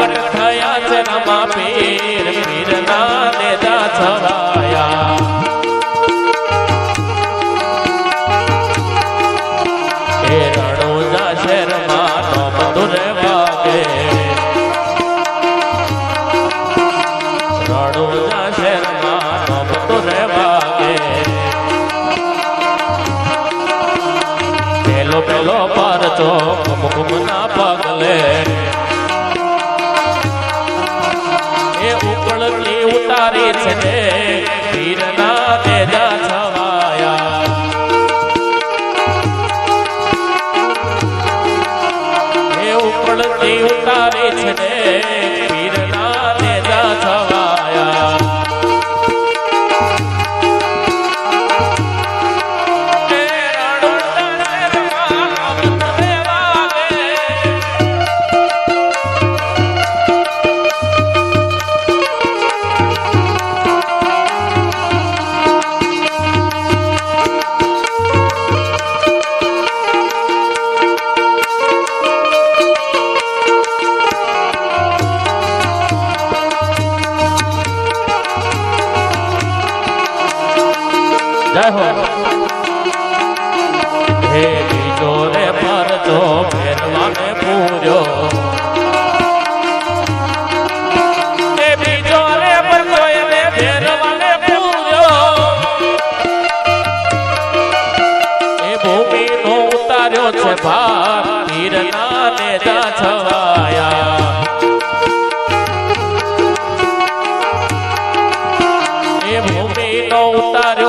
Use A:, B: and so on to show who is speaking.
A: પ્રગટ થયા છે રામા પીર પીરના નેતા છવાયા એ રણુજા શહેરમાં નો મધુર વાગે રણુજા શહેરમાં પેલો પેલો પારતો ના પગલે ઉકળતી ઉતારી છે વીરના તેજા છવાયા એ ઉકળતી ઉતારી છે જય હો બીજો રે પરચો ફેરવાને પૂર્યો. ભૂમિ નો ઉતાર્યો છે ભાર તીરના નેતા છવાયા